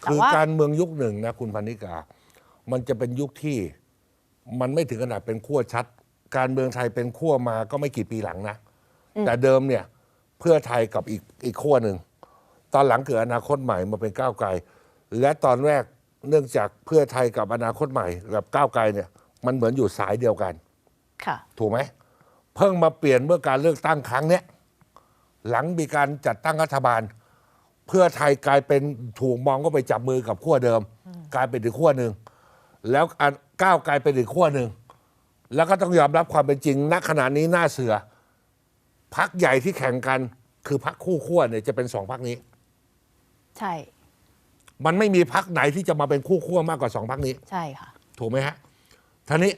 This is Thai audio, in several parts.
แต่คือว่าการเมืองยุคหนึ่งนะคุณพนิกา มันจะเป็นยุคที่มันไม่ถึงขนาดเป็นขั้วชัด การเมืองไทยเป็นขั้วมาก็ไม่กี่ปีหลังนะ แต่เดิมเนี่ยเพื่อไทยกับอีกอีกขั้วหนึ่ง ตอนหลังเกิดอนาคตใหม่มาเป็นก้าวไกล และตอนแรกเนื่องจากเพื่อไทยกับอนาคตใหม่กับก้าวไกลเนี่ย มันเหมือนอยู่สายเดียวกัน ค่ะ ถูกไหม เพิ่งมาเปลี่ยนเมื่อการเลือกตั้งครั้งเนี้ยหลังมีการจัดตั้งรัฐบาล เพื่อไทยกลายเป็นถูกมองก็ไปจับมือกับขั้วเดิม กลายเป็นอีกขั้วหนึ่งแล้วอันก้าวกลายเป็นอีกขั้วหนึ่งแล้วก็ต้องยอมรับความเป็นจริงณขณะนี้หน้าเสือพักใหญ่ที่แข่งกัน คือพักคู่ขั้วเนี่ยจะเป็นสองพักนี้ ใช่ มันไม่มีพักไหนที่จะมาเป็นคู่ขั้วมากกว่าสองพักนี้ ใช่ค่ะ ถูกไหมฮะท่านี้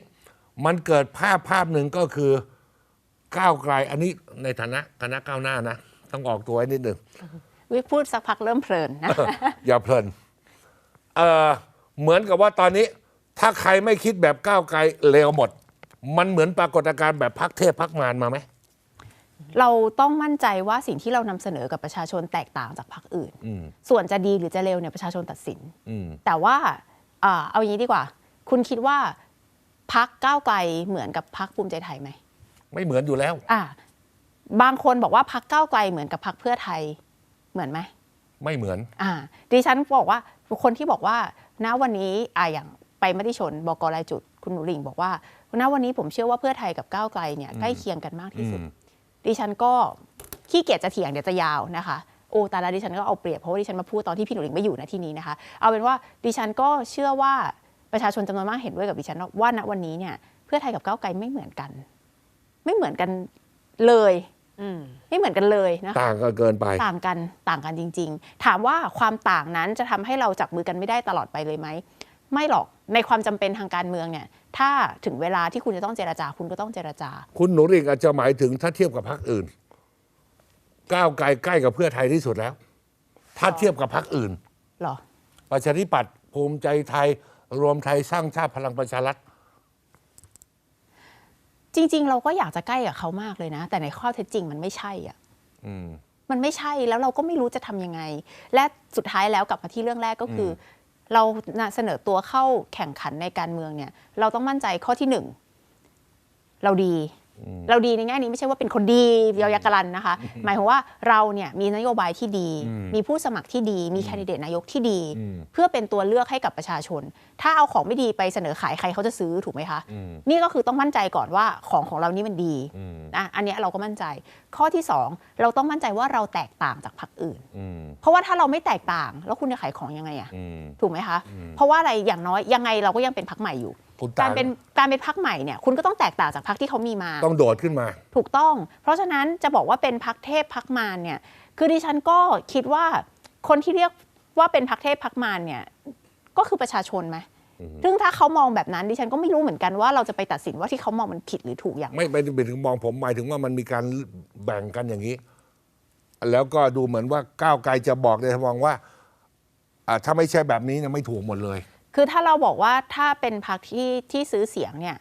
มันเกิดภาพภาพหนึ่งก็คือก้าวไกลอันนี้ในฐานะคณะก้าวหน้านะ ต้องออกตัวไว้นิดหนึ่ง วิพูดสักพักเริ่มเพลินนะ อย่าเพลินเออเหมือนกับว่าตอนนี้ ถ้าใครไม่คิดแบบก้าวไกลเลวหมด มันเหมือนปรากฏการณ์แบบพักเทพพักมารมาไหมเราต้องมั่นใจว่าสิ่งที่เรานำเสนอกับประชาชนแตกต่างจากพรรคอื่นอืมส่วนจะดีหรือจะเลวเนี่ยประชาชนตัดสินอืมแต่ว่าอ่าเอาอย่างนี้ดีกว่า คุณคิดว่าพักก้าวไกลเหมือนกับพักภูมิใจไทยไหม ไม่เหมือนอยู่แล้ว อ่า บางคนบอกว่าพักก้าวไกลเหมือนกับพักเพื่อไทย เหมือนไหมไม่เหมือนอ่าดิฉันบอกว่าคนที่บอกว่าณวันนี้อ่าอย่างไปมติชนบกรายจุดคุณหนูหลิงบอกว่าณวันนี้ผมเชื่อว่าเพื่อไทยกับก้าวไกลเนี่ยใกล้เคียงกันมากที่สุดอืมดิฉันก็ขี้เกียจจะเถียงเดี๋ยวจะยาวนะคะโอ้แต่ละดิฉันก็เอาเปรียบเพราะว่าดิฉันมาพูดตอนที่พี่หนูหลิงไม่อยู่นะที่นี้นะคะ เอาเป็นว่าดิฉันก็เชื่อว่าประชาชนจำนวนมากเห็นด้วยกับดิฉันว่าณวันนี้เนี่ยเพื่อไทยกับก้าวไกลไม่เหมือนกัน ไม่เหมือนกันเลย ไม่เหมือนกันเลยนะคะต่างกันเกินไปต่างกันต่างกันจริง ๆ ถามว่าความต่างนั้นจะทำให้เราจับมือกันไม่ได้ตลอดไปเลยไหมไม่หรอกในความจำเป็นทางการเมืองเนี่ย ถ้าถึงเวลาที่คุณจะต้องเจรจา คุณก็ต้องเจรจา คุณหนูริ่งอาจจะหมายถึงถ้าเทียบกับพรรคอื่น ก้าวไกลใกล้กับเพื่อไทยที่สุดแล้ว ถ้าเทียบกับพรรคอื่นเหรอประชาธิปัตย์ภูมิใจไทยรวมไทยสร้างชาติพลังประชารัฐ จริง ๆ เราก็อยากจะใกล้กับเขามากเลยนะ แต่ในข้อเท็จจริงมันไม่ใช่อะอืมมันไม่ใช่แล้วเราก็ไม่รู้จะทำยังไง และสุดท้ายแล้วกลับมาที่เรื่องแรกก็คืออเราเสนอตัวเข้าแข่งขันในการเมืองเนี่ย เราต้องมั่นใจข้อที่หนึ่งเราดี เราดีในแง่นี้ไม่ใช่ว่าเป็นคนดีเดียวยากรันนะคะ หมายความว่าเราเนี่ยมีนโยบายที่ดี มีผู้สมัครที่ดี มีแคนดิเดตนายกที่ดีอืมเพื่อเป็นตัวเลือกให้กับประชาชน ถ้าเอาของไม่ดีไปเสนอขายใครเขาจะซื้อถูกไหมคะอืมนี่ก็คือต้องมั่นใจก่อนว่าของของเรานี่มันดีอืมนะอันเนี้ยเราก็มั่นใจ ข้อที่สองเราต้องมั่นใจว่าเราแตกต่างจากพรรคอื่นอืมเพราะว่าถ้าเราไม่แตกต่าง แล้วคุณจะขายของยังไงอะอืมถูกไหมคะ เพราะว่าอะไรอย่างน้อยยังไงเราก็ยังเป็นพรรคใหม่อยู่ คุณกาต่ารงเป็นการเป็นพรรคใหม่เนี่ยคุณก็ต้องแตกต่างจากพรรคที่เขามีมา ต้องโดดขึ้นมา ถูกต้อง เพราะฉะนั้นจะบอกว่าเป็นพักเทพพักมารเนี่ยคือดิฉันก็คิดว่าคนที่เรียกว่าเป็นพักเทพพักมารเนี่ยก็คือประชาชนไหมซึ่งถ้าเขามองแบบนั้นดิฉันก็ไม่รู้เหมือนกันว่าเราจะไปตัดสินว่าที่เขามองมันผิดหรือถูกอย่างไรไม่ไปถึงมองผมหมายถึงว่ามันมีการแบ่งกันอย่างนี้ แล้วก็ดูเหมือนว่าก้าวไกลจะบอกในทางว่าอ่าถ้าไม่ใช่แบบนี้เนี่ยไม่ถูกหมดเลย คือถ้าเราบอกว่าถ้าเป็นพักที่ที่ซื้อเสียงเนี่ย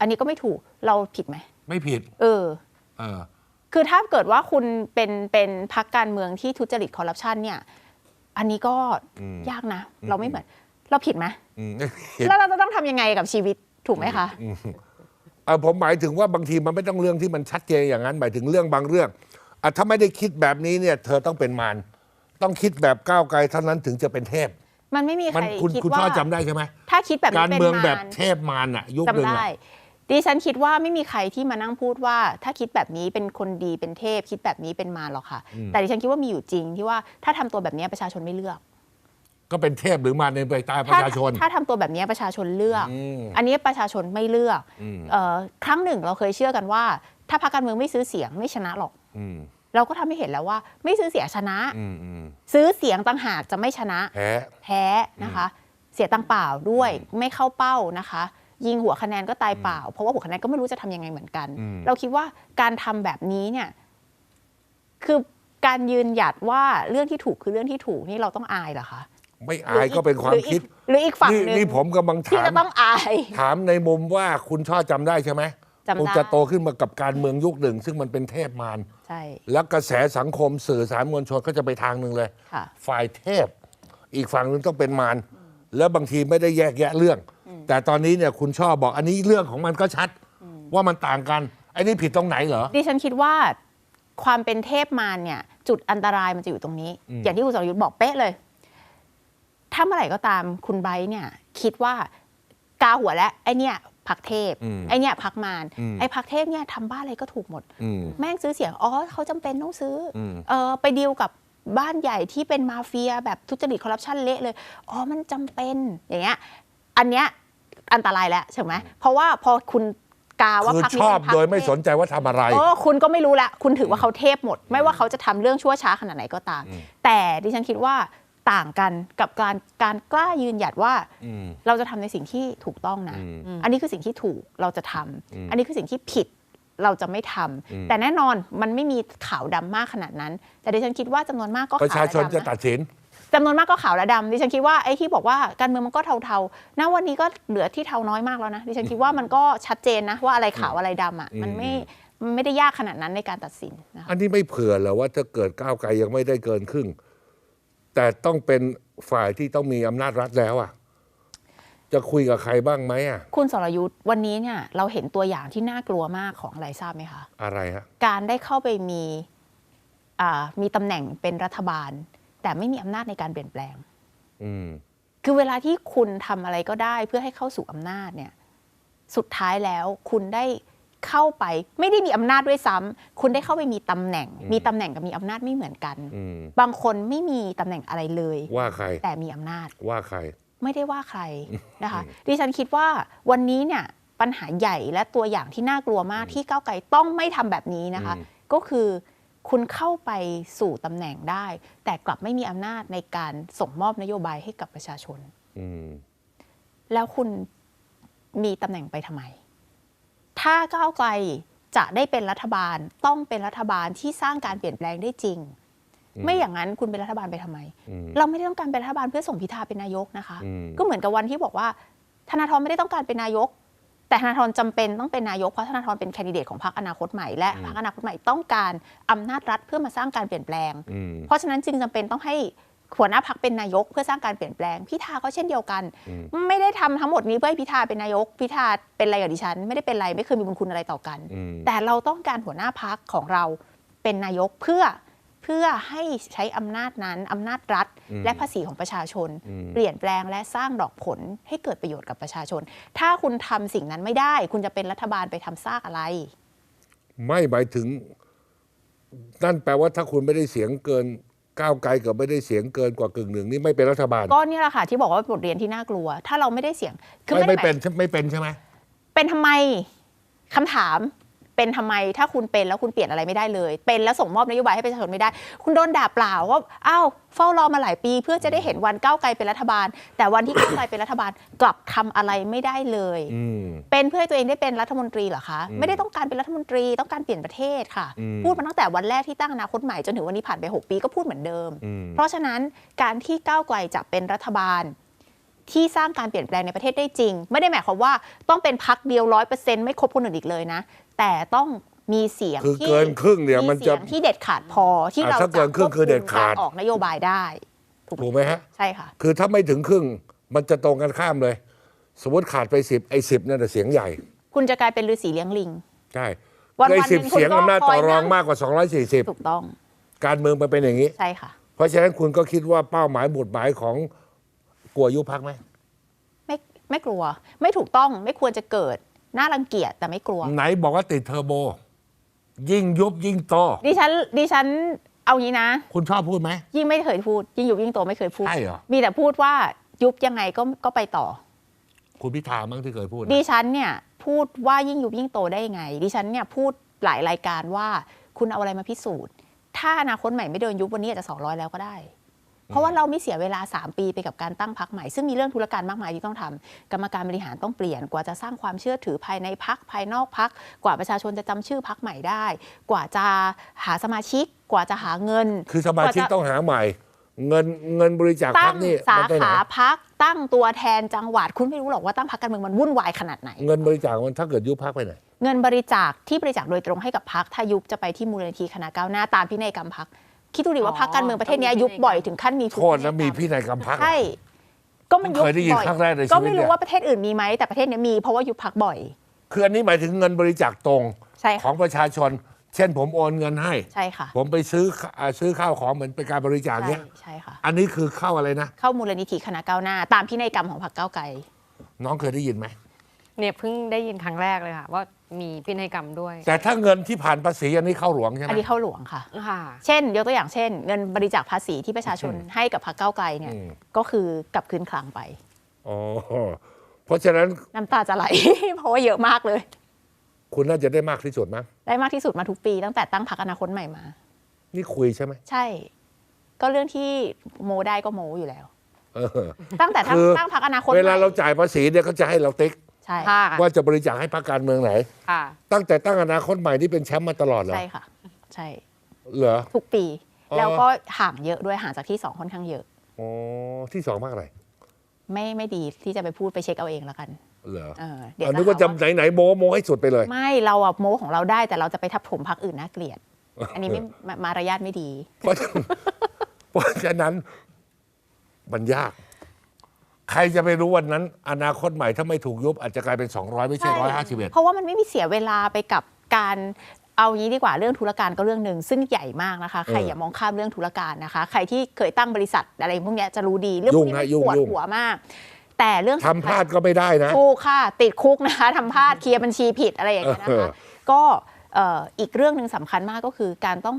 อันนี้ก็ไม่ถูกเราผิดไหม ไม่ผิด เออ เออ คือถ้าเกิดว่าคุณเป็นเป็นพักการเมืองที่ทุจริตคอร์รัปชันเนี่ย อันนี้ก็อืม ยากนะ เราไม่เหมือน เราผิดไหมอืมไม่ผิดแล้วเราจะต้องทำยังไงกับชีวิตถูกไหมคะ เอ่อผมหมายถึงว่าบางทีมันไม่ต้องเรื่องที่มันชัดเจนอย่างนั้น หมายถึงเรื่องบางเรื่องอะถ้าไม่ได้คิดแบบนี้เนี่ย เธอต้องเป็นมารต้องคิดแบบก้าวไกลเท่านั้นถึงจะเป็นเทพ มันไม่มีใคมันรคุณคิดคุณว่าช่อจำได้ใช่ไหมถ้าคิดแบบการนี้เป็นเมืองแบบมารเทพมารอะยุคหนึ่งจำอะ ได้ ดิฉันคิดว่าไม่มีใครที่มานั่งพูดว่า ถ้าคิดแบบนี้เป็นคนดีเป็นเทพ คิดแบบนี้เป็นมารหรอกค่ะแต่ดิฉันคิดว่ามีอยู่จริงที่ว่าถ้าทำตัวแบบนี้ประชาชนไม่เลือก ก็เป็นเทพหรือมารในใบตาปถ้าระชาชนถ้าทำตัวแบบนี้ประชาชนเลือก อืม อันนี้ประชาชนไม่เลือกอืมเอ่อครั้งหนึ่งเราเคยเชื่อกันว่า ถ้าพรรคการเมืองไม่ซื้อเสียงไม่ชนะหรอก อืม เราก็ทำให้เห็นแล้วว่า ไม่ซื้อเสียงชนะอืมอืมซื้อเสียงต่างหากจะไม่ชนะแพ้แพ้นะคะ เสียตังค์เปล่าด้วยไม่เข้าเป้านะคะ ยิงหัวคะแนนก็ตายเปล่า เพราะว่าหัวคะแนนก็ไม่รู้จะทำยังไงเหมือนกันอืมเราคิดว่าการทำแบบนี้เนี่ยคือการยืนหยัดว่าเรื่องที่ถูกคือเรื่องที่ถูกนี่เราต้องอายเหรอคะไม่อายก็เป็นความคิด หรืออีกฝั่งนี่หนึ่งนี่ผมกำลังที่ถามจะต้องอาย ถามในมุมว่าคุณช่อจำได้ใช่ไหมจำได้ คุณจะโตขึ้นมากับการเมืองยุคหนึ่ง ซึ่งมันเป็นเทพมารใช่ แล้วกระแสสังคมสื่อสารมวลชนก็จะไปทางหนึ่งเลย ค่ะ ฝ่ายเทพ อีกฝั่งหนึงต้องเป็นมารแล้วบางทีไม่ได้แยกแยะเรื่อง แต่ตอนนี้เนี่ยคุณชอบบอกอันนี้เรื่องของมันก็ชัด ว่ามันต่างกันไอ้นี่ผิดตรงไหนเหรอ ดิฉันคิดว่าความเป็นเทพมารเนี่ย จุดอันตรายมันจะอยู่ตรงนี้อืมอย่างที่คุณสรยุทธ์บอกเป๊ะเลย ถ้าเมื่อไหร่ก็ตามคุณไบร์ทเนี่ย คิดว่ากาหัวแล้วไอเนี่ย พักเทพอืมไอเนี่ยพักมารอืมไอพักเทพเนี่ยทำบ้านอะไรก็ถูกหมดอืมแม่งซื้อเสียงอ๋อเขาจำเป็นต้องซื้ออมเออไปดีลกับบ้านใหญ่ที่เป็นมาเฟียแบบทุจริตคอร์รัปชันเละเลยอ๋อมันจำเป็นอย่างเงี้ยอันเนี้ยอันตรายแล้วใช่ไหมเพราะว่าพอคุณกาว่าคือพักชนี้อบเป็นพรรคโดยไม่เทพสนใจว่าทำอะไรโอ้คุณก็ไม่รู้ละคุณถือว่าเขาเทพหมด ไม่ว่าเขาจะทำเรื่องชั่วช้าขนาดไหนก็ตามอืมแต่ดิฉันคิดว่า ต่างกันกับการการกล้ายืนหยัดว่าอืมเราจะทำในสิ่งที่ถูกต้องนะอืมอันนี้คือสิ่งที่ถูกเราจะทำอืมอันนี้คือสิ่งที่ผิดเราจะไม่ทำอืมแต่แน่นอนมันไม่มีขาวดำมากขนาดนั้น แต่ดิฉันคิดว่าจำนวนมากก็ประขาชาวชนและจะดำตันะดสินจำนวนมากก็ขาวและดำดิฉันคิดว่าไอ้ที่บอกว่าการเมืองมันก็เทาๆณวันนี้ก็เหลือที่เทาน้อยมากแล้วนะดิฉันคิดว่ามันก็ชัดเจนนะว่าอะไรขาวอะไรดำอะมันไม่มันไม่ได้ยากขนาดนั้นในการตัดสินนะคะอันนี้ไม่เผื่อเหรอว่าถ้าเกิดก้าวไกลยังไม่ได้เกินครึ่ง แต่ต้องเป็นฝ่ายที่ต้องมีอำนาจรัฐแล้วอะ จะคุยกับใครบ้างไหมอะ คุณสรยุทธ์วันนี้เนี่ยเราเห็นตัวอย่างที่น่ากลัวมากของอะไรทราบไหมคะ อะไรฮะ การได้เข้าไปมีอ่ามีตำแหน่งเป็นรัฐบาล แต่ไม่มีอำนาจในการเปลี่ยนแปลง อืม คือเวลาที่คุณทำอะไรก็ได้เพื่อให้เข้าสู่อำนาจเนี่ย สุดท้ายแล้วคุณได้ เข้าไปไม่ได้มีอำนาจด้วยซ้ำคุณได้เข้าไปมีตำแหน่งอืมมีตำแหน่งกับมีอำนาจไม่เหมือนกันอืมบางคนไม่มีตำแหน่งอะไรเลย ว่าใคร แต่มีอำนาจ ว่าใคร ไม่ได้ว่าใครนะคะ ดิฉันคิดว่าวันนี้เนี่ยปัญหาใหญ่และตัวอย่างที่น่ากลัวมากที่ก้าวไกลต้องไม่ทำแบบนี้นะคะอืมก็คือคุณเข้าไปสู่ตำแหน่งได้ แต่กลับไม่มีอำนาจในการส่งมอบนโยบายให้กับประชาชนอืมแล้วคุณมีตำแหน่งไปทำไม ถ้าก้าวไกลจะได้เป็นรัฐบาลต้องเป็นรัฐบาลที่สร้างการเปลี่ยนแปลงได้จริงอืมไม่อย่างนั้นคุณเป็นรัฐบาลไปทำไมอืมเราไม่ได้ต้องการเป็นรัฐบาลเพื่อส่งพิธาเป็นนายกนะคะอืมก็เหมือนกับวันที่บอกว่า ธนาธรไม่ได้ต้องการเป็นนายก แต่ธนาธรจำเป็นต้องเป็นนายกเพราะธนาธรเป็นแคนดิเดตของพรรคอนาคตใหม่และพรรคอนาคตใหม่ต้องการอำนาจรัฐเพื่อมาสร้างการเปลี่ยนแปลงอืมเพราะฉะนั้นจึงจำเป็นต้องให้ หัวหน้าพักเป็นนายกเพื่อสร้างการเปลี่ยนแปลงพิธาก็เช่นเดียวกันอืมไม่ได้ทำทั้งหมดนี้เพื่อให้พิธาเป็นนายกพิธาเป็นอะไรกับดิฉัน ไม่ได้เป็นอะไรไม่เคยมีบุญคุณอะไรต่อกันอืมแต่เราต้องการหัวหน้าพักของเราเป็นนายกเพื่อเพื่อให้ใช้อำนาจนั้นอำนาจรัฐอืมและภาษีของประชาชนอืมเปลี่ยนแปลงและสร้างดอกผลให้เกิดประโยชน์กับประชาชน ถ้าคุณทำสิ่งนั้นไม่ได้ คุณจะเป็นรัฐบาลไปทำซากอะไร ไม่หมายถึง นั่นแปลว่าถ้าคุณไม่ได้เสียงเกิน ก้าวไกลกับไม่ได้เสียงเกินกว่ากึ่งหนึ่งนี่ไม่เป็นรัฐบาล ก็เนี่ยแหละค่ะที่บอกว่าเป็นบทเรียนที่น่ากลัว ถ้าเราไม่ได้เสียงคือไม่ไม่ไม่ได้หมายเป็นไม่เป็นใช่ไหมเป็นทำไมคำถาม เป็นทำไมถ้าคุณเป็นแล้วคุณเปลี่ยนอะไรไม่ได้เลย เป็นแล้วส่งมอบนโยบายให้ประชาชนไม่ได้ คุณโดนด่าเปล่าว่าอ้าวเฝ้ารอมาหลายปี เพื่อจะได้เห็นวันก้าวไกลเป็นรัฐบาล แต่วันที่ก้าวไกลเป็นรัฐบาลกลับทำอะไรไม่ได้เลยอืมเป็นเพื่อให้ตัวเองได้เป็นรัฐมนตรีเหรอคะอืมไม่ได้ต้องการเป็นรัฐมนตรีต้องการเปลี่ยนประเทศค่ะอืมพูดมาตั้งแต่วันแรกที่ตั้งอนาคตใหม่จนถึงวันนี้ผ่านไป 6 ปีก็พูดเหมือนเดิมอืมเพราะฉะนั้นการที่ก้าวไกลจะเป็นรัฐบาลที่สร้างการเปลี่ยนแปลงในประเทศได้จริง ไม่ได้หมายความว่าต้องเป็นพักเดียวร้อยเปอร์เซ็นต์ไม่ครบคนอื่นอีกเลยนะ แต่ต้องมีเสียงคือที่เกินครึ่งเนี่ยมันจะสียงที่เด็ดขาดพอที่อะเราถ้าเกินครึ่งคือเด็ดขาดกรออกนโยบายได้ถูกถูกไหมฮะ ใช่ค่ะ คือถ้าไม่ถึงครึ่งมันจะตรงกันข้ามเลย สมมติขาดไปสิบไอ้สิบนั่นนะเสียงใหญ่ คุณจะกลายเป็นฤาษีเลี้ยงลิง ใช่วันๆไอ้สิบหนึ่งคุณเสียงก็อำนาจคอยต่อรองนั่ง มากกว่า240ถูกต้องการเมืองมันเป็นอย่างนี้ ใช่ค่ะ เพราะฉะนั้นคุณก็คิดว่าเป้าหมายหมุดหมายของกลัวยุบพักไหม ไม่ไม่กลัว ไม่ถูกต้องไม่ควรจะเกิด น่ารังเกียจแต่ไม่กลัว ไหนบอกว่าติดเทอร์โบ ยิ่งยุบยิ่งโต ดิฉันดิฉันเอางี้นะ คุณชอบพูดไหม ยิ่งไม่เคยพูด ยิ่งยุบยิ่งโตไม่เคยพูด ใช่เหรอ มีแต่พูดว่ายุบยังไงก็ก็ไปต่อ คุณพิธามั้งที่เคยพูดนะดิฉันเนี่ยพูดว่ายิ่งยุบยิ่งโตได้ยังไง ดิฉันเนี่ยพูดหลายรายการว่าคุณเอาอะไรมาพิสูจน์ ถ้าอนาคตใหม่ไม่เดินยุบวันนี้อาจจะ200แล้วก็ได้ เพราะว่าเราไม่เสียเวลา 3 ปีไปกับการตั้งพักใหม่ ซึ่งมีเรื่องธุรการมากมายที่ต้องทำกรรมการบริหารต้องเปลี่ยนกว่าจะสร้างความเชื่อถือภายในพักภายนอกพัก กว่าประชาชนจะจำชื่อพักใหม่ได้ กว่าจะหาสมาชิกกว่าจะหาเงิน คือสมาชิกกว่าจะต้องหาใหม่เงินเงินบริจาคพัตั้กงนี่สามันไปไหนขาพักตั้งตัวแทนจังหวัด คุณไม่รู้หรอกว่าตั้งพักการเมืองมันวุ่นวายขนาดไหน เงินบริจาคมันถ้าเกิดยุบพักไปไหน เงินบริจาคที่บริจาคโดยตรงให้กับพักถ้ายุบจะไปที่มูลนิธิคณะก้าวหน้าตามพินัยกรรมพัก คิดดูดิว่าอ๋อพรรคการเมืองประเทศเนี้ยต้องมียุบบ่อยพินัยกรรมถึงขั้นมีโทษนะมีพินัยกรรมพักใช่ ก็มันยุบเคยได้ยินบ่อครั้งแรกในชีวิตก็ไม่รู้เนี่ยว่าประเทศอื่นมีไหมแต่ประเทศเนี้ยมีเพราะว่ายุบพักบ่อย คืออันนี้หมายถึงเงินบริจาคตรงใช่ขค่ะองประชาชน เช่นผมโอนเงินให้ ใช่ค่ะผมไปซื้ออ่าซื้อข้าวของเหมือนเป็นการบริจาคใช่เนี้ย ใช่ค่ะ อันนี้คือเข้าอะไรนะ เข้ามูลนิธิคณะก้าวหน้า ตามพินัยกรรมของพรรคก้าวไกล น้องเคยได้ยินไหม เนี่ยเพิ่งได้ยินครั้งแรกเลยค่ะ ว่า มีพินัยกรรมด้วยแต่ถ้าเงินที่ผ่านภาษีอันนี้เข้าหลวงใช่ไหมอันนี้เข้าหลวงค่ะ ค่ะ เช่น ยกตัวอย่างเช่น เงินบริจาคภาษีที่ประชาชนให้กับพรรคก้าวไกลเนี่ยอืม ก็คือกลับคืนคลังไป อ๋อเพราะฉะนั้นน้ำตาจะไหล เพราะว่าเยอะมากเลย คุณน่าจะได้มากที่สุดมั้งได้มากที่สุดมาทุกปี ตั้งแต่ตั้งพรรคอนาคตใหม่มา นี่คุยใช่ไหมใช่ ก็เรื่องที่โมได้ก็โมอยู่แล้ว เออ ตั้งแต่ตั้งคือ ตั้งพรรคอนาคตเวลาใหม่ เราจ่ายภาษีเนี่ยเขาจะให้เราติ๊ก ใช่ค่ะว่าจะบริจาคให้พรรคการเมืองไหน ค่ะ ตั้งแต่ตั้งอนาคตใหม่ที่เป็นแชมป์มาตลอดเหรอใช่ค่ะ ใช่ เหรอ ทุกปี อ๋อ แล้วก็ห่างเยอะด้วยห่างจากที่สองค่อนข้างเยอะ อ๋อที่สองมากอะไรไม่ไม่ดีที่จะไปพูดไปเช็คเอาเองแล้วกัน เหรอเออเดี๋ยวอันนึกว่าจะหไหนไหนๆโมโมให้สุดไปเลย ไม่เราอะโมของเราได้แต่เราจะไปทับถมพรรคอื่นน่าเกลียด อันนี้ไม่มามารยาทไม่ดี เพราะฉะนั้นเพราะฉะนั้นมันยาก ใครจะไปรู้วันนั้น อนาคตใหม่ถ้าไม่ถูกยุบอาจจะกลายเป็น 200 ไม่ใช่ 151 เพราะว่ามันไม่มีเสียเวลาไปกับการเอางี้ดีกว่าเรื่องธุรการก็เรื่องหนึ่งซึ่งใหญ่มากนะคะ ใครเออออย่ามองข้ามเรื่องธุรการนะคะ ใครที่เคยตั้งบริษัทอะไรพวกเนี้ยจะรู้ดี เรื่องพวกนี้ยุ่งมัฮะนยุ่งปวดยุ่งหัวมาก แต่เรื่องทำพลาดก็ไม่ได้นะถูกค่ะ ติดคุกนะคะทำพลาดเคลียร์บัญชีผิดอะไรอย่างเงี้ยนะเออคะก็เอ่ออีกเรื่องหนึ่งสำคัญมากก็คือการต้อง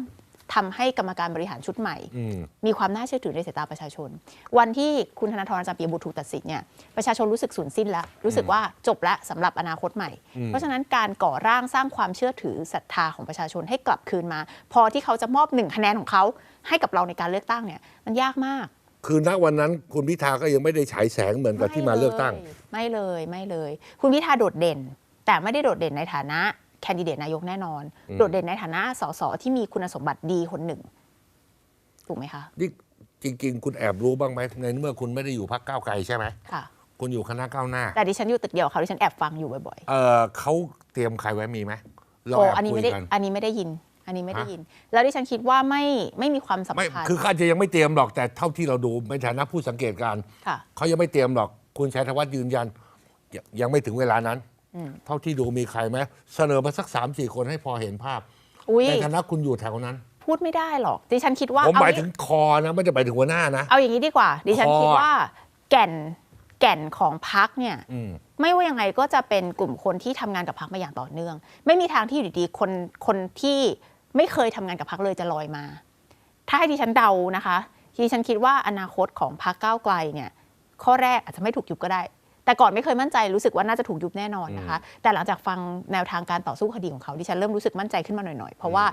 ทำให้กรรมการบริหารชุดใหม่อืมมีความน่าเชื่อถือในสายตาประชาชน วันที่คุณธนาธรอาจารย์ปียบุตรถูกตัดสินเนี่ยประชาชนรู้สึกสูญสิ้นแล้ว รู้สึกว่าจบแล้วสำหรับอนาคตใหม่ เพราะฉะนั้นการก่อร่างสร้างความเชื่อถือศรัทธาของประชาชนให้กลับคืนมา พอที่เขาจะมอบหนึ่งคะแนนของเขาให้กับเราในการเลือกตั้งเนี่ยมันยากมากคือณวันนั้นคุณพิธาก็ยังไม่ได้ฉายแสงเหมือนกับที่มาเลือกตั้ง ไม่เลยไม่เลย คุณพิธาโดดเด่น แต่ไม่ได้โดดเด่นในฐานะ แคนดิเดตนายกแน่นอนอืมโดดเด่นในฐานะสสที่มีคุณสมบัติดีคนหนึ่ง ถูกไหมคะนี่จริง ๆ คุณแอบรู้บ้างไหมในเมื่อคุณไม่ได้อยู่พักก้าวไกลใช่ไหมค่ะ คุณอยู่คณะก้าวหน้า แต่ดิฉันอยู่ตึกเดียวกับเขาดิฉันแอบฟังอยู่บ่อยเออเขาเตรียมใครไว้มีไหมๆเราโอ้แอบอันนี้คุยไม่ได้กัน อันนี้ไม่ได้ยิน อันนี้ไม่ได้ฮะ ยิน แล้วดิฉันคิดว่าไม่ไม่มีความสำไม่คัญคือเขาอาจจะยังไม่เตรียมหรอกแต่เท่าที่เราดูในฐานะผู้สังเกตการณ์ค่ะ เขายังไม่เตรียมหรอก คุณชัยธวัฒน์ยืนยันยยังไม่ถึงเวลานั้นอืม เท่าที่ดูมีใครไหมเสนอมาสักสามสี่คนให้พอเห็นภาพอุ้ยในฐานะคุณอยู่แถวนั้น พูดไม่ได้หรอก ดิฉันคิดว่าผมหมายเอถึงคอนะไม่ได้หมายถึงหัวหน้านะ เอาอย่างนี้ดีกว่า ดิฉันคอคิดว่า แก่นแก่นของพักเนี่ยอืมไม่ว่ายังไงก็จะเป็นกลุ่มคนที่ทำงานกับพักมาอย่างต่อเนื่อง ไม่มีทางที่อยู่ดีๆคนคนที่ไม่เคยทำงานกับพักเลยจะลอยมา ถ้าให้ดิฉันเดานะคะดิฉันคิดว่าอนาคตของพักก้าวไกลเนี่ย ข้อแรกอาจจะไม่ถูกยุบก็ได้ แต่ก่อนไม่เคยมั่นใจรู้สึกว่าน่าจะถูกยุบแน่นอนนะคะ แต่หลังจากฟังแนวทางการต่อสู้คดีของเขาดิฉันเริ่มรู้สึกมั่นใจขึ้นมาหน่อยๆ เพราะว่า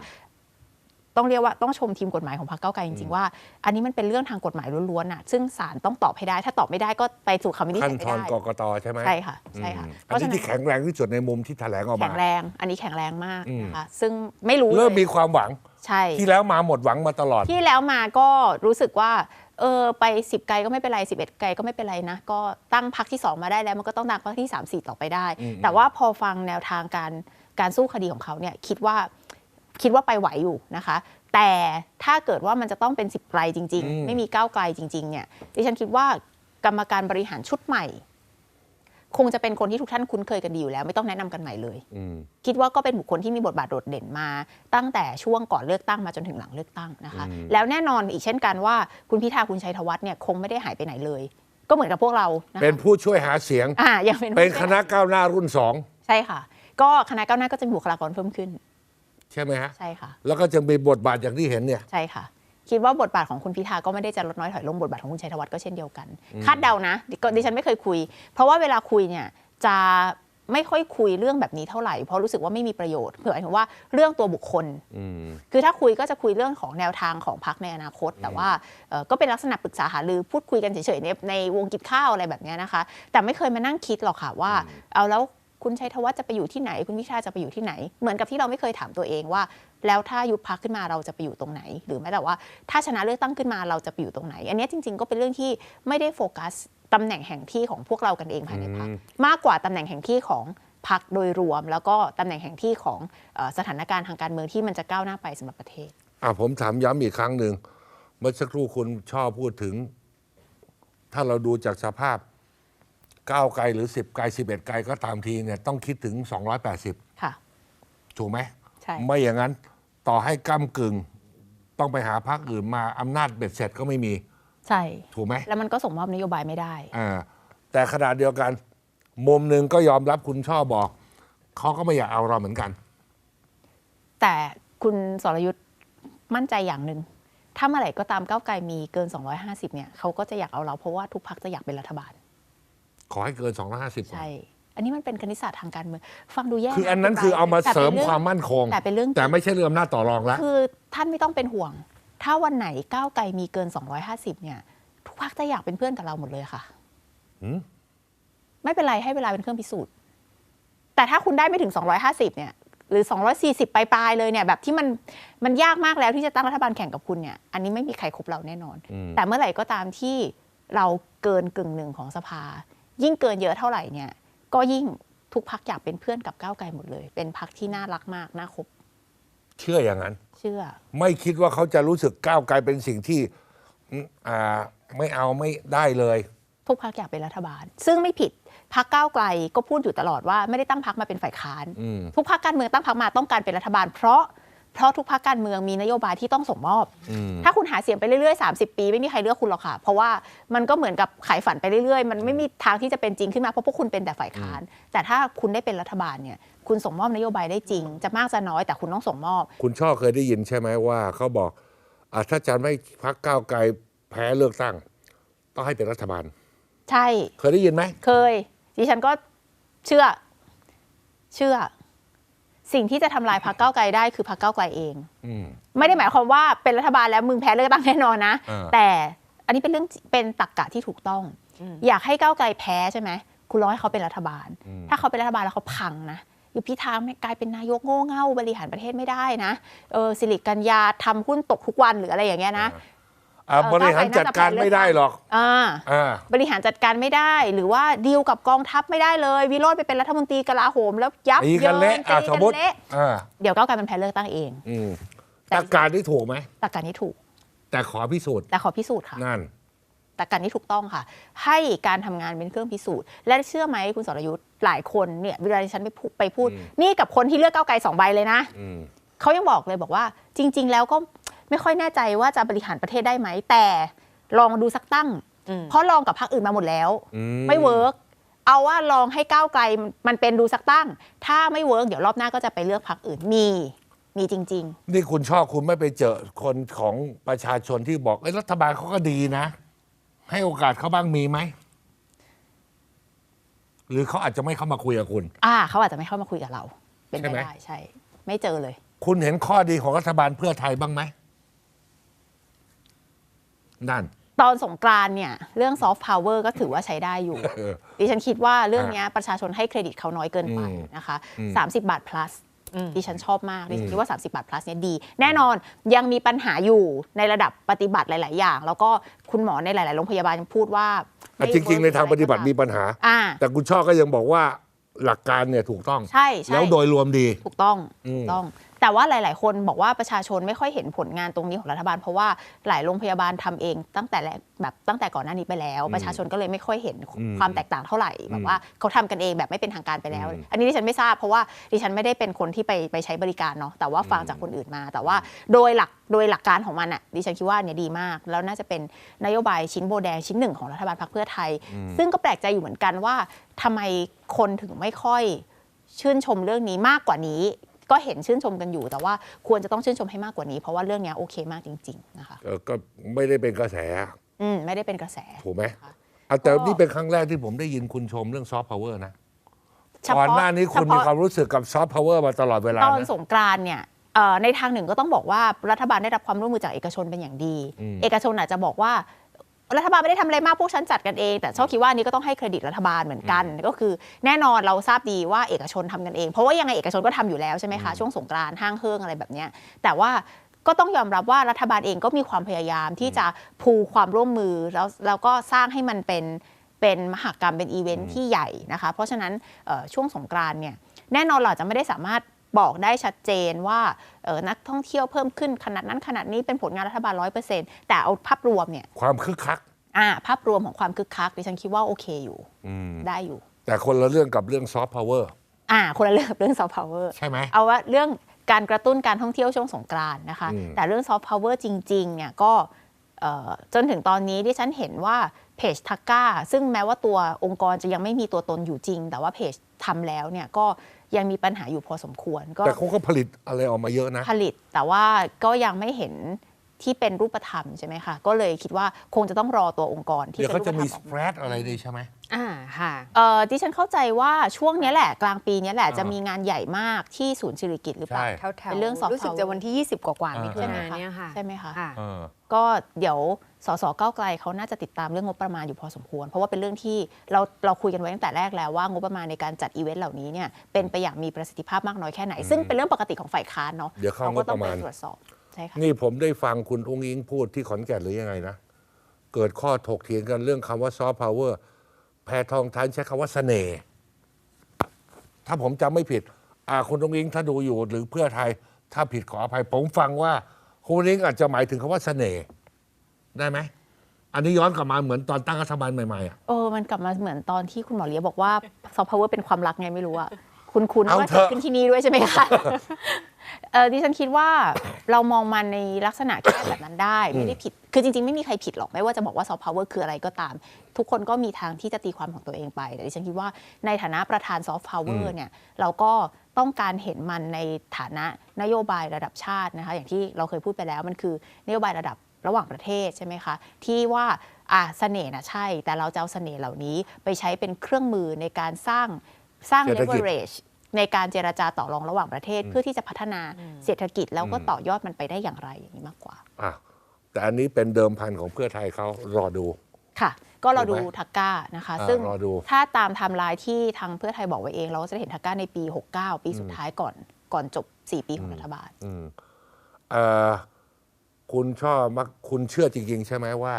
ต้องเรียกว่าต้องชมทีมกฎหมายของพรรคเก้าวไกลจริงๆว่า อันนี้มันเป็นเรื่องทางกฎหมายล้วนๆน่ะซึ่งศาลต้องตอบให้ได้ ถ้าตอบไม่ได้ก็ไปสู่คำวินิจขั้นฉัยไม่ตอนได้กกตใช่ไหมใช่ค่ะใช่ค่ะอืมเพอันราะนี้ฉะนั้นที่แข็งแรงที่สุดในมุมที่แถลงออกแข็มางแรง อันนี้แข็งแรงมากอืมนะคะซึ่งไม่รู้เริ่มลยมีความหวังใช่ที่แล้วมาหมดหวังมาตลอด ที่แล้วมาก็รู้สึกว่า เออไป 10 ไกลก็ไม่เป็นไร 11 ไกลก็ไม่เป็นไรนะ ก็ตั้งพักที่ 2 มาได้แล้ว มันก็ต้องตั้งพักที่ 3 4 ต่อไปได้อืมแต่ว่าพอฟังแนวทางการการสู้คดีของเขาเนี่ยคิดว่าคิดว่าไปไหวอยู่นะคะ แต่ถ้าเกิดว่ามันจะต้องเป็น 10 ไกลจริง ๆ ไม่มีก้าวไกลจริงๆเนี่ยดิฉันคิดว่ากรรมการบริหารชุดใหม่ คงจะเป็นคนที่ทุกท่านคุ้นเคยกันดีอยู่แล้ว ไม่ต้องแนะนำกันใหม่เลยอืมคิดว่าก็เป็นบุคคลที่มีบทบาทโดดเด่นมา ตั้งแต่ช่วงก่อนเลือกตั้งมาจนถึงหลังเลือกตั้งนะคะอืมแล้วแน่นอนอีกเช่นกันว่า คุณพิธาคุณชัยธวัฒน์เนี่ยคงไม่ได้หายไปไหนเลย ก็เหมือนกับพวกเรานะคะเป็นผู้ช่วยหาเสียงอ่ายังเป็นเป็นคณะก้าวหน้ารุ่นสองใช่ค่ะ ก็คณะก้าวหน้าก็จะมีบุคลากรเพิ่มขึ้น ใช่ไหมฮะใช่ค่ะ แล้วก็จะมีบทบาทอย่างที่เห็นเนี่ยใช่ค่ะ คิดว่าบทบาทของคุณพิธาก็ไม่ได้จะลดน้อยถอยลงบทบาทของคุณชัยธวัฒน์ก็เช่นเดียวกัน คาดเดานะดิก็ดิฉันไม่เคยคุย เพราะว่าเวลาคุยเนี่ยจะไม่ค่อยคุยเรื่องแบบนี้เท่าไหร่เพราะรู้สึกว่าไม่มีประโยชน์เผื่อหมายถึงว่าเรื่องตัวบุคคลอืมคือถ้าคุยก็จะคุยเรื่องของแนวทางของพรรคในอนาคต แต่ว่าเอ่อก็เป็นลักษณะปรึกษาหารือพูดคุยกันเฉยๆในในวงกินข้าวอะไรแบบเนี้ยนะคะ แต่ไม่เคยมานั่งคิดหรอกค่ะว่า เอาแล้วคุณชัยธวัฒน์จะไปอยู่ที่ไหน คุณพิธาจะไปอยู่ที่ไหน เหมือนกับที่เราไม่เคยถามตัวเองว่า แล้วถ้ายุบพักขึ้นมาเราจะไปอยู่ตรงไหน หรือแม้แต่ว่าถ้าชนะเลือกตั้งขึ้นมาเราจะไปอยู่ตรงไหน อันเนี้ยจริง ๆ ก็เป็นเรื่องที่ไม่ได้โฟกัสตำแหน่งแห่งที่ของพวกเรากันเองภายในพรรคอืมมากกว่าตำแหน่งแห่งที่ของพรรคโดยรวม แล้วก็ตำแหน่งแห่งที่ของเอ่อสถานการณ์ทางการเมืองที่มันจะก้าวหน้าไปสำหรับประเทศอะผมถามย้ำอีกครั้งหนึ่งเมื่อสักครู่คุณชอบพูดถึง ถ้าเราดูจากสภาพก้าวไกลหรือ 10 ไกล 11 ไกลก็ตามทีเนี่ยต้องคิดถึง 280 ค่ะ ถูกไหมใช่ ไม่อย่างนั้น ต่อให้ก้ากึ่ง ต้องไปหาพรรคอื่นมาอำนาจเบ็ดเสร็จก็ไม่มี ใช่ ถูกไหมแล้วมันก็ส่งมอบนโยบายไม่ได้ อ่าแต่ขณะเดียวกัน มุมหนึ่งก็ยอมรับคุณชอบบอกเขาก็ไม่อยากเอาเราเหมือนกัน แต่คุณสรยุทธ์มั่นใจอย่างหนึ่งถ้าเมื่อไหร่ก็ตามก้าวไกลมีเกิน 250 เนี่ยเขาก็จะอยากเอาเราเพราะว่าทุกพักจะอยากเป็นรัฐบาล ขอให้เกิน 250ก่อน ใช่ อันนี้มันเป็นคณิตศาสตร์ทางการเมืองฟังดูแย่คืออันนั้นคือเอามาเสริมความมั่นคง แต่เป็นเรื่องจริงแต่ไม่ใช่เรื่องอำนาจต่อรองแล้วคือท่านไม่ต้องเป็นห่วง ถ้าวันไหนก้าวไกลมีเกิน 250 เนี่ย ทุกพักจะอยากเป็นเพื่อนกับเราหมดเลยค่ะหืมไม่เป็นไรให้เวลาเป็นเครื่องพิสูจน์ แต่ถ้าคุณได้ไม่ถึง 250 เนี่ย หรือ 240 ปลายๆเลยเนี่ย แบบที่มันมันยากมากแล้วที่จะตั้งรัฐบาลแข่งกับคุณเนี่ย อันนี้ไม่มีใครคบเราแน่นอนอืมแต่เมื่อไหร่ก็ตามที่เราเกินกึ่งหนึ่งของสภา ยิ่งเกินเยอะเท่าไหร่เนี่ย ก็ยิ่งทุกพักอยากเป็นเพื่อนกับก้าวไกลหมดเลย เป็นพักที่น่ารักมากน่าคบเชื่ออย่างนั้น เชื่อ ไม่คิดว่าเขาจะรู้สึกก้าวไกลเป็นสิ่งที่อืมอ่าไม่เอาไม่ได้เลย ทุกพักอยากเป็นรัฐบาล ซึ่งไม่ผิดพักก้าวไกลก็พูดอยู่ตลอดว่าไม่ได้ตั้งพักมาเป็นฝ่ายค้านอืมทุกพักการเมืองตั้งพักมาต้องการเป็นรัฐบาล เพราะ เพราะทุกพักการเมืองมีนโยบายที่ต้องส่งมอบอืมถ้าคุณหาเสียงไปเรื่อยๆ 30 ปี ไม่มีใครเลือกคุณหรอกค่ะ เพราะว่ามันก็เหมือนกับขายฝันไปเรื่อยๆ มันไม่มีทางที่จะเป็นจริงขึ้นมาเพราะพวกคุณเป็นแต่ฝ่ายค้าน แต่ถ้าคุณได้เป็นรัฐบาลเนี่ย คุณส่งมอบนโยบายได้จริง จะมากจะน้อยแต่คุณต้องส่งมอบ คุณช่อเคยได้ยินใช่ไหมว่าเขาบอกอาถ้าจะไม่พักก้าวไกลแพ้เลือกตั้งต้องให้เป็นรัฐบาล ใช่ เคยได้ยินไหม เคย ดิฉันก็เชื่อ เชื่อ สิ่งที่จะทำลายพรรคก้าวไกลได้คือพรรคก้าวไกลเองอืมไม่ได้หมายความว่าเป็นรัฐบาลแล้วมึงแพ้เลือกตั้งแน่นอนนะอ่าแต่อันนี้เป็นเรื่องเป็นตรรกกะที่ถูกต้อง อยากให้ก้าวไกลแพ้ใช่ไหมคุณรอให้เขาเป็นรัฐบาล ถ้าเขาเป็นรัฐบาลแล้วเขาพังนะอยู่พิธาไม่กลายเป็นนายกโง่เง่าบริหารประเทศไม่ได้นะเออสิริกัญญาทำหุ้นตกทุกวันหรืออะไรอย่างเงี้ยนะ อ่าเออบริหารจัดการไม่ได้หรอกอ่าอ่าบริหารจัดการไม่ได้ หรือว่าดีลกับกองทัพไม่ได้เลย วิโรจน์ไปเป็นรัฐมนตรีกลาโหม แล้วยับตีเยิกันนเละอะตีสกัมนมติเละอ่าเดี๋ยวก้าวไกลเป็นแพ้เลือกตั้งเอง อืมแต่หลักการที่ถูกไหม ตรรกะนี้ถูก แต่ขอพิสูจน์แต่ขอพิสูจน์ค่ะ นั่นตรรกะนี้ถูกต้องค่ะ ให้การทำงานเป็นเครื่องพิสูจน์ และเชื่อไหมคุณสรยุทธ์หลายคนเนี่ยเวลาที่ฉันไปพูดไปพูด นี่กับคนที่เลือกก้าวไกลสองใบเลยนะอืม เขายังบอกเลยบอกว่าจริง ๆ แล้วก็ ไม่ค่อยแน่ใจว่าจะบริหารประเทศได้ไหม แต่ลองดูสักตั้งอืมเพราะลองกับพรรคอื่นมาหมดแล้วอืไม่เวิร์กเอาว่าลองให้ก้าวไกลมันเป็นดูสักตั้ง ถ้าไม่เวิร์กเดี๋ยวรอบหน้าก็จะไปเลือกพรรคอื่นมีมีจริงนี่คุณชอบคุณไม่ไปเจอคนของประชาชนที่บอกเอ้ยรัฐบาลเขาก็ดีนะ ให้โอกาสเขาบ้างมีไหมหรือเขาอาจจะไม่เข้ามาคุยกับคุณๆอ่าเขาอาจจะไม่เข้ามาคุยกับเรา เป็นใช่ไปไหมได้ใช่ ไม่เจอเลย คุณเห็นข้อดีของรัฐบาลเพื่อไทยบ้างไหม นั่น ตอนสงกรานต์เนี่ยเรื่องซอฟต์พาวเวอร์ก็ถือว่าใช้ได้อยู่เออดิฉันคิดว่าเรื่องเนี้ยประชาชนให้เครดิตเขาน้อยเกินไปอืมนะคะอืม30 บาท plus อืมดิฉันชอบมากดิฉัอืนมคิดว่า 30 บาท plus เนี่ยดี แน่นอนยังมีปัญหาอยู่ในระดับปฏิบัติหลาย ๆ อย่าง แล้วก็คุณหมอในหลาย ๆ โรงพยาบาลยังพูดว่าอะจริง ๆ ในทางปฏิบัติมีปัญหาอ่าแต่คุณช่อก็ยังบอกว่าหลักการเนี่ยถูกต้อง ใช่ใช่แล้วโดยรวมดี ถูกต้องอืมถูกต้อง แต่ว่าหลาย ๆ คนบอกว่าประชาชนไม่ค่อยเห็นผลงานตรงนี้ของรัฐบาล เพราะว่าหลายโรงพยาบาลทำเองตั้งแต่แรกแบบตั้งแต่ก่อนหน้านี้ไปแล้ว ประชาชนก็เลยไม่ค่อยเห็นอืมความแตกต่างเท่าไหร่แบบว่าเขาทำกันเองแบบไม่เป็นทางการไปแล้วอืมอันนี้ดิฉันไม่ทราบเพราะว่าดิฉันไม่ได้เป็นคนที่ไปไปใช้บริการเนาะแต่ว่าฟังจากคนอื่นมา แต่ว่าโดยหลักโดยหลักการของมันอะดิฉันคิดว่าเนี่ยดีมาก แล้วน่าจะเป็นนโยบายชิ้นโบแดงชิ้นหนึ่งของรัฐบาลพรรคเพื่อไทย ซึ่งก็แปลกใจอยู่เหมือนกันว่าทำไมคนถึงไม่ค่อยชื่นชมเรื่องนี้มากกว่านี้ ก็เห็นชื่นชมกันอยู่ แต่ว่าควรจะต้องชื่นชมให้มากกว่านี้ เพราะว่าเรื่องเนี้ยโอเคมากจริง ๆ นะคะเออก็ไม่ได้เป็นกระแสอืมไม่ได้เป็นกระแสถูกไหมค่ะอะแต่ก็นี่เป็นครั้งแรกที่ผมได้ยินคุณชมเรื่องซอฟต์พาวเวอร์นะเฉก่อนพาะหน้านี้คุณเฉมีพาะความรู้สึกกับซอฟต์พาวเวอร์มาตลอดเวลาตอนนะสงกรานต์เนี่ยเอ่อในทางหนึ่งก็ต้องบอกว่ารัฐบาลได้รับความร่วมมือจากเอกชนเป็นอย่างดีอืมเอกชนอาจจะบอกว่า รัฐบาลไม่ได้ทำอะไรมากพวกฉันจัดกันเอง แต่ชอบคิดว่าอันนี้ก็ต้องให้เครดิตรัฐบาลเหมือนกัน ก็คือแน่นอนเราทราบดีว่าเอกชนทำกันเอง เพราะว่ายังไงเอกชนก็ทำอยู่แล้วใช่ไหมคะช่วงสงกรานต์ห้างเฮิ่งอะไรแบบเนี้ยแต่ว่าก็ต้องยอมรับว่ารัฐบาลเองก็มีความพยายามที่จะพูความร่วมมือแล้วแล้วก็สร้างให้มันเป็นเป็นมหกรรมเป็นอีเวนท์ที่ใหญ่นะคะ เพราะฉะนั้นเอ่อช่วงสงกรานต์เนี่ยแน่นอนเราอาจจะไม่ได้สามารถ บอกได้ชัดเจนว่าเออนักท่องเที่ยวเพิ่มขึ้นขนาดนั้นขนาดนี้เป็นผลงานรัฐบาลร้อยเปอร์เซ็นต์แต่เอาภาพรวมเนี่ยความคึกคักอ่าภาพรวมของความคึกคักดิฉันคิดว่าโอเคอยู่อืมได้อยู่ แต่คนละเรื่องกับเรื่องซอฟต์พาวเวอร์อ่าคนละเรื่องกับเรื่องซอฟต์พาวเวอร์ใช่ไหมเอาว่าเรื่องการกระตุ้นการท่องเที่ยวช่วงสงกรานต์นะคะอืมแต่เรื่องซอฟต์พาวเวอร์จริงๆเนี่ยก็เอ่อจนถึงตอนนี้ที่ฉันเห็นว่าเพจทักก้าซึ่งแม้ว่าตัวองค์กรจะยังไม่มีตัวตนอยู่จริง แต่ว่าเพจทำแล้วเนี่ยก็ ยังมีปัญหาอยู่พอสมควร ก็แต่เขาก็ผลิตอะไรออกมาเยอะนะ ผลิตแต่ว่าก็ยังไม่เห็นที่เป็นรูปธรรมใช่ไหมคะ ก็เลยคิดว่าคงจะต้องรอตัวองค์กรที่เดี๋ยวเป็นเขารูปจะธรมีรมอสอกเปรมาดอะไรดีใช่ไหมอ่าค่ะเอ่อดิฉันเข้าใจว่าช่วงเนี้ยแหละกลางปีเนี้ยแหละอ่าจะมีงานใหญ่มากที่ศูนย์ศิริกิติ์หรือเปล่าใช่แถวแถวเป็นเรื่อง soft รู้สึก power จะวันที่ 20 กว่าๆอ่ามิถุใช่ไหมนายนคะเนี่ยค่ะใช่ไหมคะค่ะเออก็เดี๋ยว สสก้าวไกลเขาน่าจะติดตามเรื่องงบประมาณอยู่พอสมควร เพราะว่าเป็นเรื่องที่เราเราคุยกันไว้ตั้งแต่แรกแล้วว่างบประมาณในการจัดอีเวนต์เหล่านี้เนี่ยเป็นไปอย่างมีประสิทธิภาพมากน้อยแค่ไหน ซึ่งเป็นเรื่องปกติของฝ่ายค้านเนาะเดี๋ยวเข้างบก็ต้อปงระไปมาณตรวจสอบใช่ค่ะนี่ผมได้ฟังคุณอุ้งอิงพูดที่ขอนแก่นหรือยังไงนะ เกิดข้อถกเถียงกันเรื่องคำว่าซอฟต์พาวเวอร์แพทองทานใช้คำว่าเสน่ห์ถ้าผมจำไม่ผิดอ่าคุณอุ้งอิงถ้าดูอยู่หรือเพื่อไทยถ้าผิดขออภัยผมฟังว่าคุณอุ้งอิงอาจจะหมายถึงคำว่าเสน่ห์ ได้ไหม อันนี้ย้อนกลับมาเหมือนตอนตั้งรัฐบาลใหม่ๆอะ เออมันกลับมาเหมือนตอนที่คุณหมอเลียบอกว่าซอฟต์พาวเวอร์เป็นความรักไงไม่รู้อะคุณคุณเอาว่าเถเกิดอะ ขึ้นที่นี่ด้วยใช่ไหมคะ เออดิฉันคิดว่าเรามองมันในลักษณะแค่แบบนั้นได้ไม่ได้ผิด คือจริงๆ ไม่มีใครผิดหรอกไม่ว่าจะบอกว่าซอฟต์พาวเวอร์คืออะไรก็ตาม ทุกคนก็มีทางที่จะตีความของตัวเองไป แต่ดิฉันคิดว่าในฐานะประธานซอฟต์พาวเวอร์เนี่ยเราก็ต้องการเห็นมันในฐานะนโยบายระดับชาตินะคะอย่างที่เราเคยพูดไปแล้วมันคือนโยบายระดับ ระหว่างประเทศใช่ไหมคะ ที่ว่าอะเสน่ห์นะใช่ แต่เราจะเอาเสน่ห์เหล่านี้ไปใช้เป็นเครื่องมือในการสร้างสร้าง เศรษฐกิจ leverage ในการเจรจาต่อรองระหว่างประเทศ เพื่อที่จะพัฒนาเศรษฐกิจแล้วก็ต่อยอดมันไปได้อย่างไรอย่างนี้มากกว่า อะแต่อันนี้เป็นเดิมพันของเพื่อไทยเขารอดู ค่ะ ก็เราดูถูกไหมทักก้านะคะ อ่าซึ่งรอดู ถ้าตามไทม์ไลน์ที่ทางเพื่อไทยบอกไว้เอง เราก็จะได้เห็นทักก้าในปี 69 ปีสุดท้ายก่อนก่อนจบ 4 ปีของรัฐบาล อืมเอ่อ คุณชอบมักคุณเชื่อจริง ๆ ใช่ไหมว่า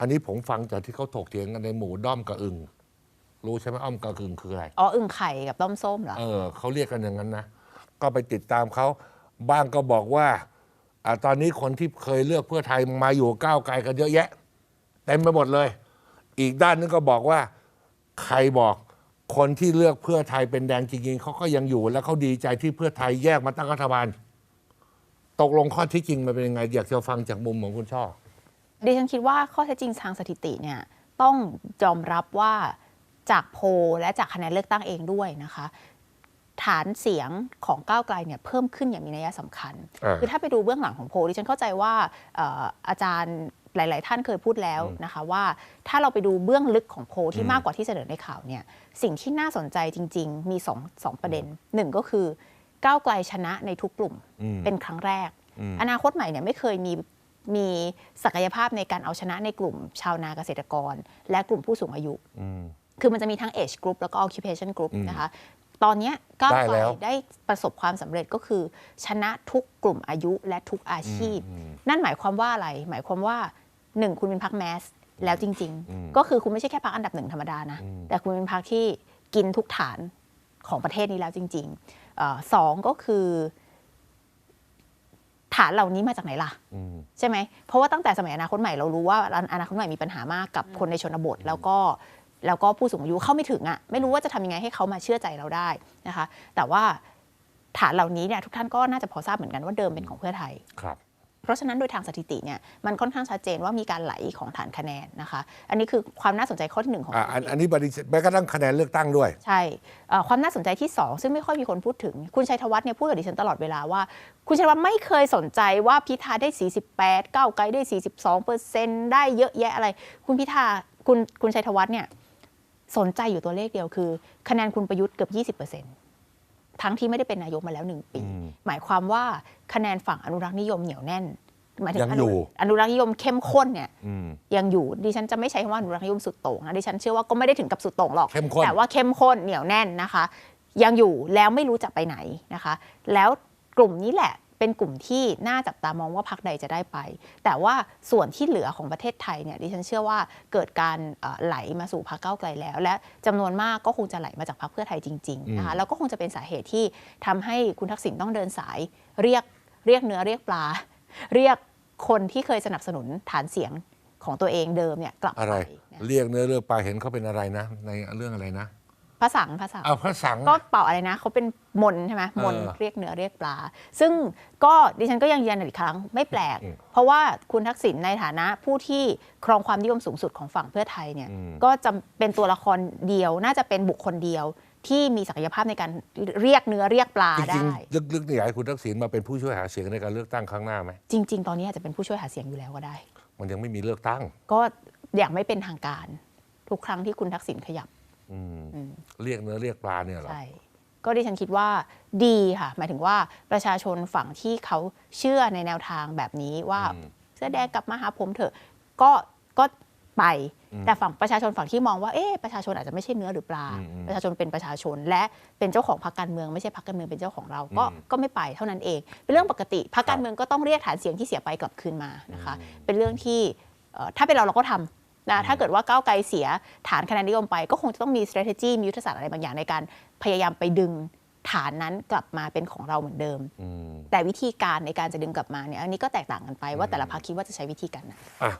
อันนี้ผมฟังจากที่เขาถกเถียงกันในหมู่ด้อมกระอึงรู้ใช่ไหมอ้อมกระอึงคืออะไรอ๋ออึ่งไข่กับต้มส้มเหรอเออเขาเรียกกันอย่างนั้นนะก็ไปติดตามเขาบ้างก็บอกว่าอะตอนนี้คนที่เคยเลือกเพื่อไทยมาอยู่ก้าวไกลกันเยอะแยะเต็มไปหมดเลย อีกด้านนึงก็บอกว่าใครบอกคนที่เลือกเพื่อไทยเป็นแดงจริงๆเขาก็ยังอยู่ และเขาดีใจที่เพื่อไทยแยกมาตั้งรัฐบาล ตกลงข้อที่จริงมันเป็นยังไง อยากจะฟังจากมุมของคุณช่อ ดิฉันคิดว่าข้อเท็จจริงทางสถิติเนี่ยต้องยอมรับว่าจากโพลและจากคะแนนเลือกตั้งเองด้วยนะคะ ฐานเสียงของก้าวไกลเนี่ยเพิ่มขึ้นอย่างมีนัยสำคัญอ่าคือถ้าไปดูเบื้องหลังของโพลดิฉันเข้าใจว่าเอ่ออาจารย์หลาย ๆ ท่านเคยพูดแล้วนะคะว่าถ้าเราไปดูเบื้องลึกของโพลที่มากกว่าที่เสนอในข่าวเนี่ยสิ่งที่น่าสนใจจริง ๆ มีสองสองประเด็นหนึ่งก็คือ ก้าวไกลชนะในทุกกลุ่มอืมเป็นครั้งแรกอืมอนาคตใหม่เนี่ยไม่เคยมีมีศักยภาพในการเอาชนะในกลุ่มชาวนาเกษตรกร และกลุ่มผู้สูงอายุอืมคือมันจะมีทั้ง age group แล้วก็ occupation group อืมนะคะ ตอนเนี้ยก้าวได้ไกลแล้วได้ประสบความสำเร็จก็คือ ชนะทุกกลุ่มอายุและทุกอาชีพอืมนั่นหมายความว่าอะไร หมายความว่าหนึ่งคุณเป็นพักแมสแล้วจริงอืมๆก็คือคุณไม่ใช่แค่พักอันดับหนึ่งธรรมดานะอืมแต่คุณเป็นพักที่กินทุกฐานของประเทศนี้แล้วจริงๆเอ่อ สองก็คือ ฐานเหล่านี้มาจากไหนล่ะอืมใช่ไหมเพราะว่าตั้งแต่สมัยอนาคตใหม่เรารู้ว่าอนาคตใหม่มีปัญหามากกับคนในชนบท แล้วก็แล้วก็ผู้สูงอายุเข้าไม่ถึงอะ่ะไม่รู้ว่าจะทำยังไงให้เขามาเชื่อใจเราได้นะคะ แต่ว่าฐานเหล่านี้เนี่ยทุกท่านก็น่าจะพอทราบเหมือนกันว่าเดิมเป็นของเพื่อไทยครับเพ ราะฉะนั้นโดยทางสถิติเนี่ยมันค่อนข้างชัดเจนว่ามีการไหลของฐานคะแนนนะคะ อันนี้คือความน่าสนใจข้อที่หนึ่งของอะอันอันนี้บริษัทแม้กระทั่งคะแนนเลือกตั้งด้วย ใช่เอ่อความน่าสนใจที่ 2 ซึ่งไม่ค่อยมีคนพูดถึง คุณชัยธวัฒน์เนี่ยพูดกับดิฉันตลอดเวลาว่า คุณชัยธวัฒน์ไม่เคยสนใจว่าพิธาได้ 48ก้าวไกลได้ 42เปอร์เซ็นต์ได้เยอะแยะอะไร คุณพิธาคุณคุณชัยธวัฒน์เนี่ยสนใจอยู่ตัวเลขเดียวคือ คะแนนคุณประยุทธ์เกือบ 20เปอร์เซ็นต์ ทั้งที่ไม่ได้เป็นนายกมาแล้วหนึ่งปีอืมหมายความว่าคะแนนฝั่งอนุรักษ์นิยมเหนียวแน่นหมายถึงยังอยู่อนุรักษ์นิยมเข้มข้นเนี่ยอืมยังอยู่ดิฉันจะไม่ใช้คำว่าอนุรักษ์นิยมสุดโต่งนะดิฉันเชื่อว่าก็ไม่ได้ถึงกับสุดโต่งหรอกเข้มข้นแต่ว่าเข้มข้นเหนียวแน่นนะคะ ยังอยู่แล้วไม่รู้จะไปไหนนะคะ แล้วกลุ่มนี้แหละ เป็นกลุ่มที่น่าจับตามองว่าพักใดจะได้ไป แต่ว่าส่วนที่เหลือของประเทศไทยเนี่ยดิฉันเชื่อว่าเกิดการเอ่อไหลมาสู่พักเก้าวไกลแล้ว และจำนวนมากก็คงจะไหลมาจากพักเพื่อไทยจริงๆนะคะแล้วก็คงจะเป็นสาเหตุที่ทำให้คุณทักษิณต้องเดินสาย เรียกเรียกเนื้อเรียกปลา เรียกคนที่เคยสนับสนุนฐานเสียงของตัวเองเดิมเนี่ยกลับอะไรไปนะเรียกเนื้อเรื่องปลาเห็นเขาเป็นอะไรนะ ในเรื่องอะไรนะ ภาษาภาษาเอาพระสัง ก็เป่าอะไรนะเขาเป็นมนต์ใช่ไหมมนต์เออเรียกเนื้อเรียกปลา ซึ่งก็ดิฉันก็ยังยืนยันอีกครั้งไม่แปลก อืมเพราะว่าคุณทักษิณในฐานะผู้ที่ครองความนิยมสูงสุดของฝั่งเพื่อไทยเนี่ยอืม ก็จะเป็นตัวละครเดียวน่าจะเป็นบุคคลเดียวที่มีศักยภาพในการเรียกเนื้อเรียกปลาจได้ริงๆลึกๆนี่อยากให้คุณทักษิณมาเป็นผู้ช่วยหาเสียงในการเลือกตั้งครั้งหน้าไหมจริง ๆ ตอนนี้อาจจะเป็นผู้ช่วยหาเสียงอยู่แล้วก็ได้ มันยังไม่มีเลือกตั้ง ก็อย่างไม่เป็นทางการ ทุกครั้งที่คุณทักษิณขยับอืมอืม เรียกเนื้อเรียกปลาเนี่ยเหรอใช่ก็ดิฉันคิดว่าดีค่ะ หมายถึงว่าประชาชนฝั่งที่เขาเชื่อในแนวทางแบบนี้ว่าอืมเสื้อแดงกลับมาหาผมเถอะก็ก็ไปอืมแต่ฝั่งประชาชนฝั่งที่มองว่าเอ๊ะประชาชนอาจจะไม่ใช่เนื้อหรือปลาอืมอืมประชาชนเป็นประชาชนและเป็นเจ้าของพรรคการเมืองไม่ใช่พรรคการเมืองเป็นเจ้าของเราก็อืมก็ไม่ไปเท่านั้นเอง เป็นเรื่องปกติพรรคครักาบรเมืองก็ต้องเรียกฐานเสียงที่เสียไปกลับคืนมานะคะอืมเป็นเรื่องที่เอ่อถ้าเป็นเราเราก็ทำ นะถ้าเกิดว่าก้าวไกลเสียฐานคะแนนนิยมไป ก็คงจะต้องมี strategy มียุทธศาสตร์อะไรบางอย่างในการพยายามไปดึงฐานนั้นกลับมาเป็นของเราเหมือนเดิมอืมแต่วิธีการในการจะดึงกลับมาเนี่ยอันนี้ก็แตกต่างกันไปว่าแต่ละพรรคคิดว่าจะใช้วิธีการไหนอะ